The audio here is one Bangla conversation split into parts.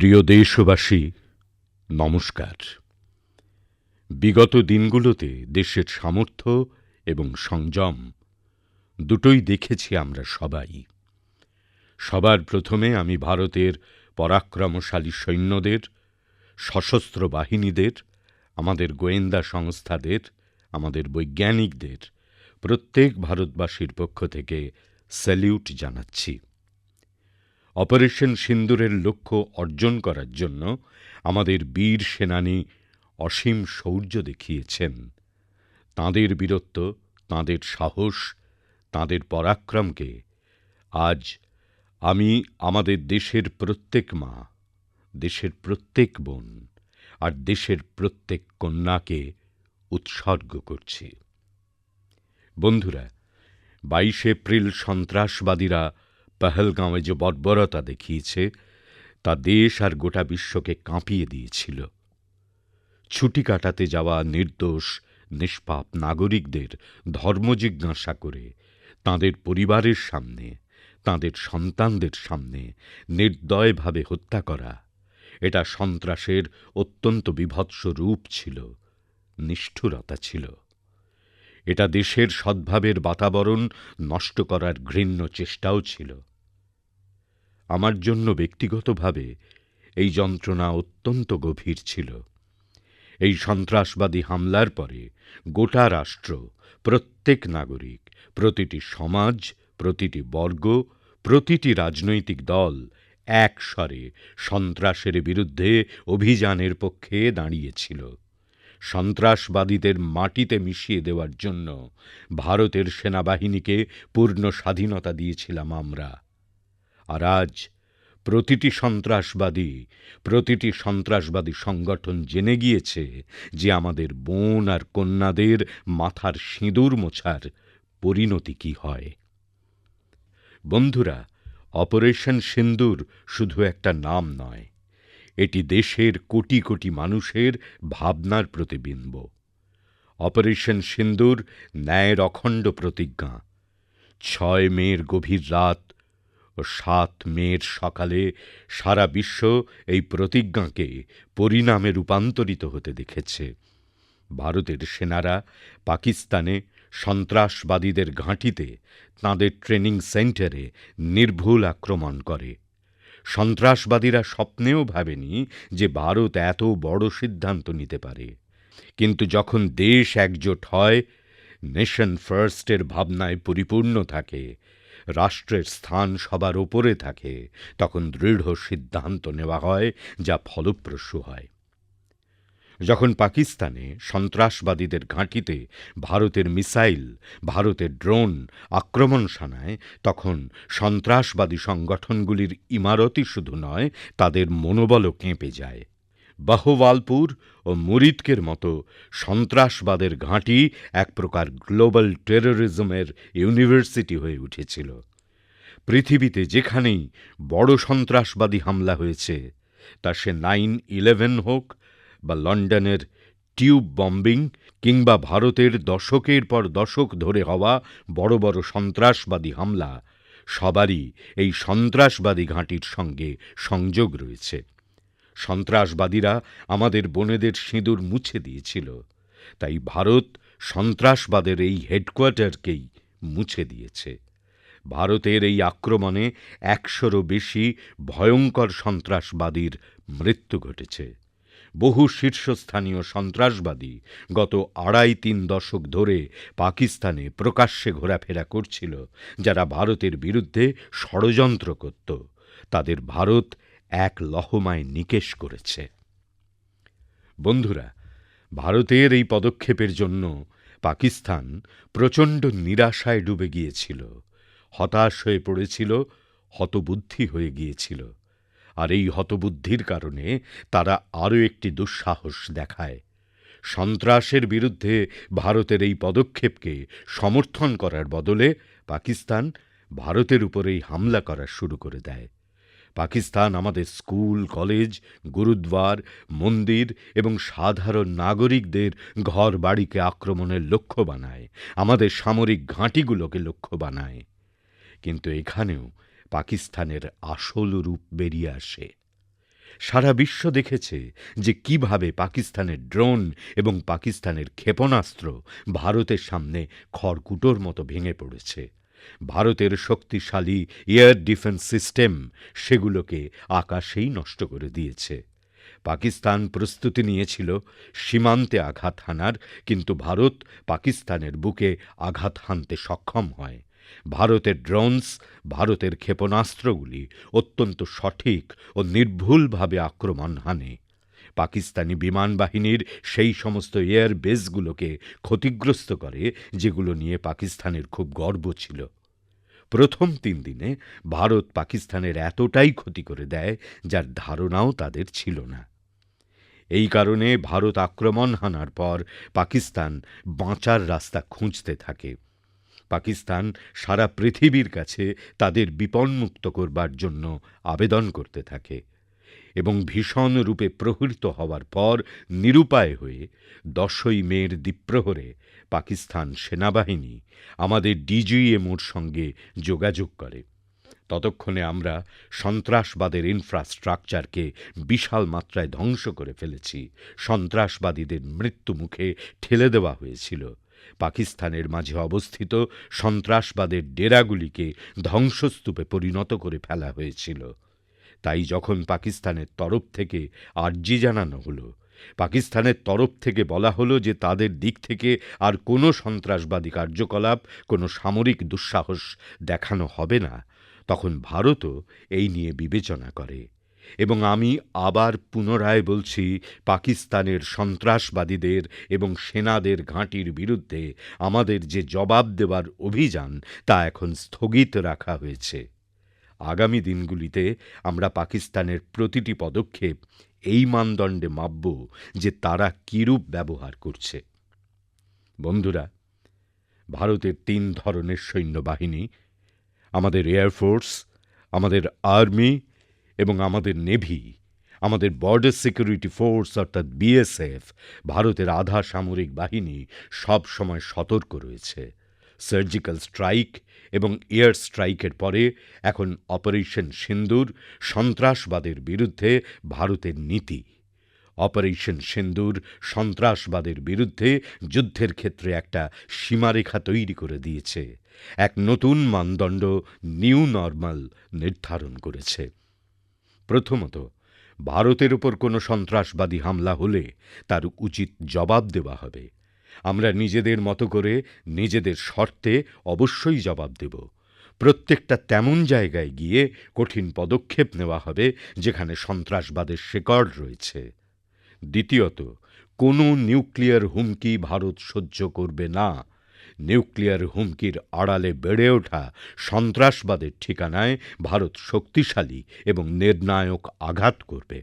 প্রিয় দেশবাসী, নমস্কার। বিগত দিনগুলোতে দেশের সামর্থ্য এবং সংযম দুটোই দেখেছি আমরা সবাই। সবার প্রথমে আমি ভারতের পরাক্রমশালী সৈন্যদের, সশস্ত্র বাহিনীদের, আমাদের গোয়েন্দা সংস্থাদের, আমাদের বৈজ্ঞানিকদের প্রত্যেক ভারতবাসীর পক্ষ থেকে স্যালিউট জানাচ্ছি। অপারেশন সিন্দুরের লক্ষ্য অর্জন করার জন্য আমাদের বীর সেনানী অসীম শৌর্য দেখিয়েছেন। তাঁদের বীরত্ব, তাঁদের সাহস, তাঁদের পরাক্রমকে আজ আমি আমাদের দেশের প্রত্যেক মা, দেশের প্রত্যেক বোন আর দেশের প্রত্যেক কন্যাকে উৎসর্গ করছি। বন্ধুরা ২২ এপ্রিল সন্ত্রাসবাদীরা পহলগাঁওয়ে যে বর্বরতা দেখিয়েছে, তা দেশ আর গোটা বিশ্বকে কাঁপিয়ে দিয়েছিল। ছুটি কাটাতে যাওয়া নির্দোষ, নিষ্পাপ নাগরিকদের ধর্মজিজ্ঞাসা করে তাঁদের পরিবারের সামনে, তাঁদের সন্তানদের সামনে নির্দয়ভাবে হত্যা করা, এটা সন্ত্রাসের অত্যন্ত বীভৎস রূপ ছিল, নিষ্ঠুরতা ছিল। এটা দেশের সদ্ভাবের বাতাবরণ নষ্ট করার ঘৃণ্য চেষ্টাও ছিল। আমার জন্য ব্যক্তিগতভাবে এই যন্ত্রণা অত্যন্ত গভীর ছিল। এই সন্ত্রাসবাদী হামলার পরে গোটা রাষ্ট্র, প্রত্যেক নাগরিক, প্রতিটি সমাজ, প্রতিটি বর্গ, প্রতিটি রাজনৈতিক দল এক স্বরে সন্ত্রাসের বিরুদ্ধে অভিযানের পক্ষে দাঁড়িয়েছিল। সন্ত্রাসবাদীদের মাটিতে মিশিয়ে দেওয়ার জন্য ভারতের সেনাবাহিনীকে পূর্ণ স্বাধীনতা দিয়েছিলাম আমরা। আর আজ প্রতিটি সন্ত্রাসবাদী প্রতিটি সন্ত্রাসবাদী সংগঠন জেনে গিয়েছে যে আমাদের বোন আর কন্যাদের মাথার সিঁদুর মোছার পরিণতি কী হয়। বন্ধুরা, অপারেশন সিন্দুর শুধু একটা নাম নয়, এটি দেশের কোটি কোটি মানুষের ভাবনার প্রতিবিম্ব। অপারেশন সিন্দুর ন্যায়ের অখণ্ড প্রতিজ্ঞা। ছয় মেয়ের গভীর রাত সাত মের সকালে সারা বিশ্ব এই প্রতিজ্ঞাকে পরিণামে রূপান্তরিত হতে দেখেছে। ভারতের সেনারা পাকিস্তানে সন্ত্রাসবাদীদের ঘাঁটিতে তাঁদের ট্রেনিং সেন্টারে নির্ভুল আক্রমণ করে। সন্ত্রাসবাদীরা স্বপ্নেও ভাবেনি যে ভারত এত বড় সিদ্ধান্ত নিতে পারে। কিন্তু যখন দেশ একজোট হয়, নেশন ফার্স্টের ভাবনায় পরিপূর্ণ থাকে রাষ্ট্রের স্থান সবার ওপরে থাকে। তখন দৃঢ় সিদ্ধান্ত নেওয়া হয়, যা ফলপ্রসূ হয়। যখন পাকিস্তানে সন্ত্রাসবাদীদের ঘাঁটিতে ভারতের মিসাইল, ভারতের ড্রোন আক্রমণ শানায়, তখন সন্ত্রাসবাদী সংগঠনগুলির ইমারতই শুধু নয়, তাদের মনোবলও কেঁপে যায়। বাহওয়ালপুর ও মুরিদকের মতো সন্ত্রাসবাদের ঘাঁটি এক প্রকার গ্লোবাল টেররিজমের ইউনিভার্সিটি হয়ে উঠেছিল। পৃথিবীতে যেখানেই বড় সন্ত্রাসবাদী হামলা হয়েছে, তা সে নাইন ইলেভেন হোক বা লন্ডনের টিউব বম্বিং কিংবা ভারতের দশকের পর দশক ধরে হওয়া বড় বড় সন্ত্রাসবাদী হামলা, সবারই এই সন্ত্রাসবাদী ঘাঁটির সঙ্গে সংযোগ রয়েছে। সন্ত্রাসবাদীরা আমাদের বোনেদের সিঁদুর মুছে দিয়েছিল। তাই ভারত সন্ত্রাসবাদের এই হেডকোয়ার্টারকেই মুছে দিয়েছে। ভারতের এই আক্রমণে একশোরও বেশি ভয়ঙ্কর সন্ত্রাসবাদীর মৃত্যু ঘটেছে। বহু শীর্ষস্থানীয় সন্ত্রাসবাদী গত আড়াই তিন দশক ধরে পাকিস্তানে প্রকাশ্যে ঘোরাফেরা করছিল, যারা ভারতের বিরুদ্ধে ষড়যন্ত্র করত। তাদের ভারত এক লহমায় নিকেশ করেছে। বন্ধুরা, ভারতের এই পদক্ষেপের জন্য পাকিস্তান প্রচণ্ড নিরাশায় ডুবে গিয়েছিল, হতাশ হয়ে পড়েছিল, হতবুদ্ধি হয়ে গিয়েছিল। আর এই হতবুদ্ধির কারণে তারা আরও একটি দুঃসাহস দেখায়। সন্ত্রাসের বিরুদ্ধে ভারতের এই পদক্ষেপকে সমর্থন করার বদলে পাকিস্তান ভারতের উপরেই হামলা করা শুরু করে দেয়। পাকিস্তান, আমাদের স্কুল, কলেজ, গুরুদ্বার, মন্দির এবং সাধারণ নাগরিকদের ঘরবাড়িকে আক্রমণের লক্ষ্য বানায়, আমাদের সামরিক ঘাঁটিগুলোকে লক্ষ্য বানায়। কিন্তু এখানেও পাকিস্তানের আসল রূপ বেরিয়ে আসে। সারা বিশ্ব দেখেছে যে কীভাবে পাকিস্তানের ড্রোন এবং পাকিস্তানের ক্ষেপণাস্ত্র ভারতের সামনে খড়কুটোর মতো ভেঙে পড়েছে। ভারতের শক্তিশালী এয়ার ডিফেন্স সিস্টেম সেগুলোকে আকাশেই নষ্ট করে দিয়েছে। পাকিস্তান প্রস্তুতি নিয়েছিল সীমান্তে আঘাত হানার, কিন্তু ভারত পাকিস্তানের বুকে আঘাত হানতে সক্ষম হয়। ভারতের ড্রোনস, ভারতের ক্ষেপণাস্ত্রগুলি অত্যন্ত সঠিক ও নির্ভুলভাবে আক্রমণ হানে। পাকিস্তানি বিমান বাহিনীর সেই সমস্ত এয়ার বেসগুলোকে ক্ষতিগ্রস্ত করে, যেগুলো নিয়ে পাকিস্তানের খুব গর্ব ছিল। প্রথম তিন দিনে ভারত পাকিস্তানের এতটাই ক্ষতি করে দেয়, যার ধারণাও তাদের ছিল না। এই কারণে ভারত আক্রমণ হানার পর পাকিস্তান বাঁচার রাস্তা খুঁজতে থাকে। পাকিস্তান সারা পৃথিবীর কাছে তাদের বিপন্মুক্ত করবার জন্য আবেদন করতে থাকে। এবং ভীষণ রূপে প্রহৃত হওয়ার পর নিরুপায় হয়ে দশই মের দ্বীপ্রহরে পাকিস্তান সেনাবাহিনী আমাদের ডিজিএমওর সঙ্গে যোগাযোগ করে। ততক্ষণে আমরা সন্ত্রাসবাদের ইনফ্রাস্ট্রাকচারকে বিশাল মাত্রায় ধ্বংস করে ফেলেছি। সন্ত্রাসবাদীদের মৃত্যুমুখে ঠেলে দেওয়া হয়েছিল। পাকিস্তানের মাঝে অবস্থিত সন্ত্রাসবাদের ডেরাগুলিকে ধ্বংসস্তূপে পরিণত করে ফেলা হয়েছিল। তাই যখন পাকিস্তানের তরফ থেকে আর্জি জানানো হলো, পাকিস্তানের তরফ থেকে বলা হলো যে তাদের দিক থেকে আর কোনো সন্ত্রাসবাদী কার্যকলাপ, কোনো সামরিক দুঃসাহস দেখানো হবে না, তখন ভারতও এই নিয়ে বিবেচনা করে। এবং আমি আবার পুনরায় বলছি, পাকিস্তানের সন্ত্রাসবাদীদের এবং সেনাদের ঘাঁটির বিরুদ্ধে আমাদের যে জবাব দেওয়ার অভিযান তা এখন স্থগিত রাখা হয়েছে। আগামী দিনগুলিতে আমরা পাকিস্তানের প্রতিটি পদক্ষেপ এই মানদণ্ডে মাপব যে তারা কীরূপ ব্যবহার করছে। বন্ধুরা, ভারতের তিন ধরনের সৈন্যবাহিনী, আমাদের এয়ারফোর্স আমাদের আর্মি এবং আমাদের নেভি আমাদের বর্ডার সিকিউরিটি ফোর্স অর্থাৎ বিএসএফ ভারতের আধা সামরিক বাহিনী সব সময় সতর্ক রয়েছে। সার্জিক্যাল স্ট্রাইক এবং এয়ার স্ট্রাইকের পরে এখন অপারেশন সিন্দুর সন্ত্রাসবাদের বিরুদ্ধে ভারতের নীতি। অপারেশন সিন্দুর সন্ত্রাসবাদের বিরুদ্ধে যুদ্ধের ক্ষেত্রে একটা সীমারেখা তৈরি করে দিয়েছে। এক নতুন মানদণ্ড নিউ নর্মাল নির্ধারণ করেছে। প্রথমত, ভারতের ওপর কোনো সন্ত্রাসবাদী হামলা হলে তার উচিত জবাব দেওয়া হবে। আমরা নিজেদের মতো করে নিজেদের শর্তে অবশ্যই জবাব দেব। প্রত্যেকটা তেমন জায়গায় গিয়ে কঠিন পদক্ষেপ নেওয়া হবে যেখানে সন্ত্রাসবাদের শেকড় রয়েছে। দ্বিতীয়ত, কোনো নিউক্লিয়ার হুমকি ভারত সহ্য করবে না। নিউক্লিয়ার হুমকির আড়ালে বেড়ে ওঠা সন্ত্রাসবাদের ঠিকানায় ভারত শক্তিশালী এবং নির্ণায়ক আঘাত করবে।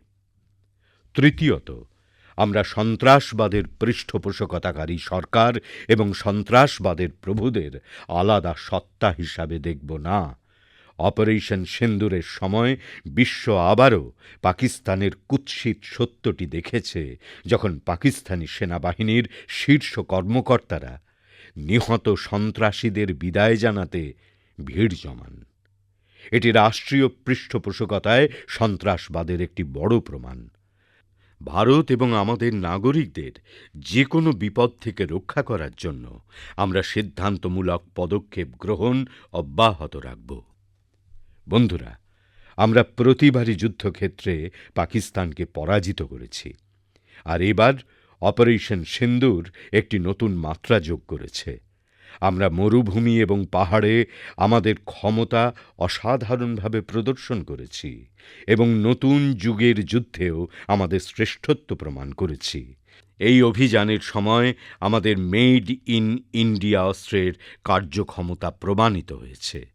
তৃতীয়ত আমরা সন্ত্রাসবাদের পৃষ্ঠপোষকতাকারী সরকার এবং সন্ত্রাসবাদের প্রভুদের আলাদা সত্তা হিসাবে দেখব না। অপারেশন সিন্দুরের সময় বিশ্ব আবারও পাকিস্তানের কুৎসিত সত্যটি দেখেছে, যখন পাকিস্তানি সেনাবাহিনীর শীর্ষ কর্মকর্তারা নিহত সন্ত্রাসীদের বিদায় জানাতে ভিড় জমান। এটি রাষ্ট্রীয় পৃষ্ঠপোষকতায় সন্ত্রাসবাদের একটি বড় প্রমাণ। ভারত এবং আমাদের নাগরিকদের যে কোনো বিপদ থেকে রক্ষা করার জন্য আমরা সিদ্ধান্তমূলক পদক্ষেপ গ্রহণ অব্যাহত রাখব। বন্ধুরা, আমরা প্রতিবারই যুদ্ধক্ষেত্রে পাকিস্তানকে পরাজিত করেছি আর এবার অপারেশন সিন্দুর একটি নতুন মাত্রা যোগ করেছে। আমরা মরুভূমি এবং পাহাড়ে আমাদের ক্ষমতা অসাধারণভাবে প্রদর্শন করেছি এবং নতুন যুগের যুদ্ধেও আমাদের শ্রেষ্ঠত্ব প্রমাণ করেছি। এই অভিযানের সময় আমাদের মেড ইন ইন্ডিয়া অস্ত্রের কার্যক্ষমতা প্রমাণিত হয়েছে।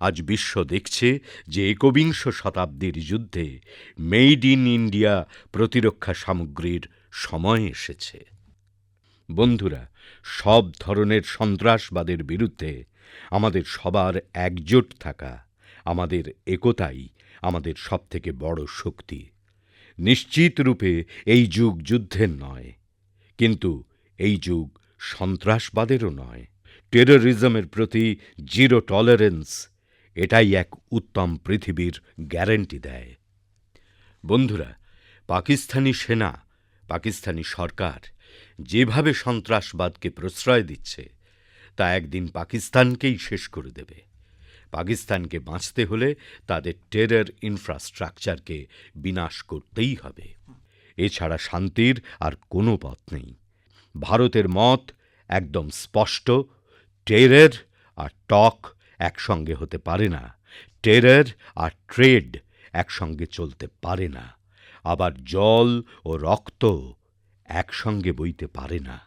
আজ বিশ্ব দেখছে যে একবিংশ শতাব্দীর যুদ্ধে মেড ইন ইন্ডিয়া প্রতিরক্ষা সামগ্রীর সময় এসেছে। বন্ধুরা, সব ধরনের সন্ত্রাসবাদের বিরুদ্ধে আমাদের সবার একজোট থাকা, আমাদের একতাই আমাদের সবথেকে বড় শক্তি। নিশ্চিত রূপে এই যুগ যুদ্ধের নয়, কিন্তু এই যুগ সন্ত্রাসবাদেরও নয়। টেররিজমের প্রতি জিরো টলারেন্স এটাই এক উত্তম পৃথিবীর গ্যারান্টি দেয়। বন্ধুরা, পাকিস্তানি সেনা, পাকিস্তানি সরকার যেভাবে সন্ত্রাসবাদকে প্রশ্রয় দিচ্ছে, তা একদিন পাকিস্তানকেই শেষ করে দেবে। পাকিস্তানকে বাঁচতে হলে তাদের টেরর ইনফ্রাস্ট্রাকচারকে বিনাশ করতেই হবে। এছাড়া শান্তির আর কোনো পথ নেই। ভারতের মত একদম স্পষ্ট, টেরর আর টক একসঙ্গে হতে পারে না, টেরর আর ট্রেড একসঙ্গে চলতে পারে না। আবার জল ও রক্ত একসঙ্গে বইতে পারে না।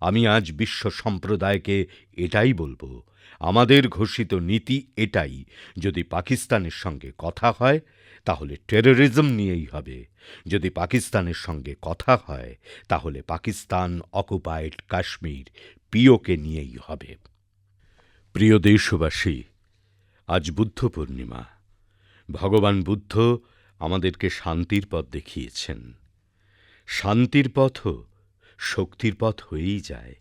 আমি আজ বিশ্ব সম্প্রদায়কে এটাই বলব, আমাদের ঘোষিত নীতি এটাই, যদি পাকিস্তানের সঙ্গে কথা হয়, তাহলে টেররিজম নিয়েই হবে, যদি পাকিস্তানের সঙ্গে কথা হয়, তাহলে পাকিস্তান অকুপায়েড কাশ্মীর পিওকে নিয়েই হবে। প্রিয় দেশবাসী, আজ বুদ্ধ পূর্ণিমা, ভগবান বুদ্ধ আমাদেরকে শান্তির পথ দেখিয়েছেন। শান্তির পথও শক্তির পথ হয়েই যায়।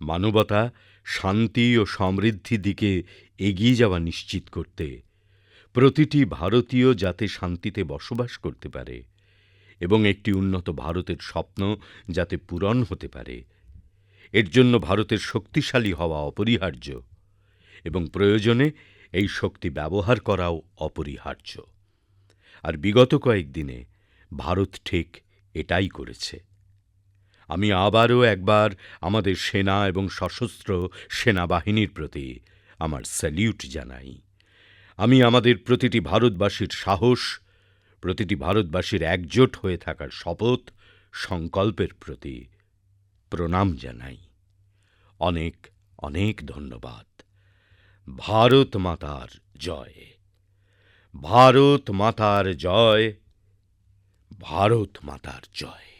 মানবতা শান্তি ও সমৃদ্ধি দিকে এগিয়ে যাওয়া নিশ্চিত করতে প্রতিটি ভারতীয় যাতে শান্তিতে বসবাস করতে পারে এবং একটি উন্নত ভারতের স্বপ্ন যাতে পূরণ হতে পারে। এর জন্য ভারতের শক্তিশালী হওয়া অপরিহার্য এবং প্রয়োজনে এই শক্তি ব্যবহার করাও অপরিহার্য। আর বিগত কয়েকদিনে ভারত ঠিক এটাই করেছে। আমি আবারও একবার আমাদের সেনা এবং সশস্ত্র সেনাবাহিনীর প্রতি আমার স্যালিউট জানাই। আমি আমাদের প্রতিটি ভারতবাসীর সাহস, প্রতিটি ভারতবাসীর একজোট হয়ে থাকার শপথ, সংকল্পের প্রতি প্রণাম জানাই। অনেক অনেক ধন্যবাদ। ভারত মাতার জয়। ভারত মাতার জয়। ভারত মাতার জয়।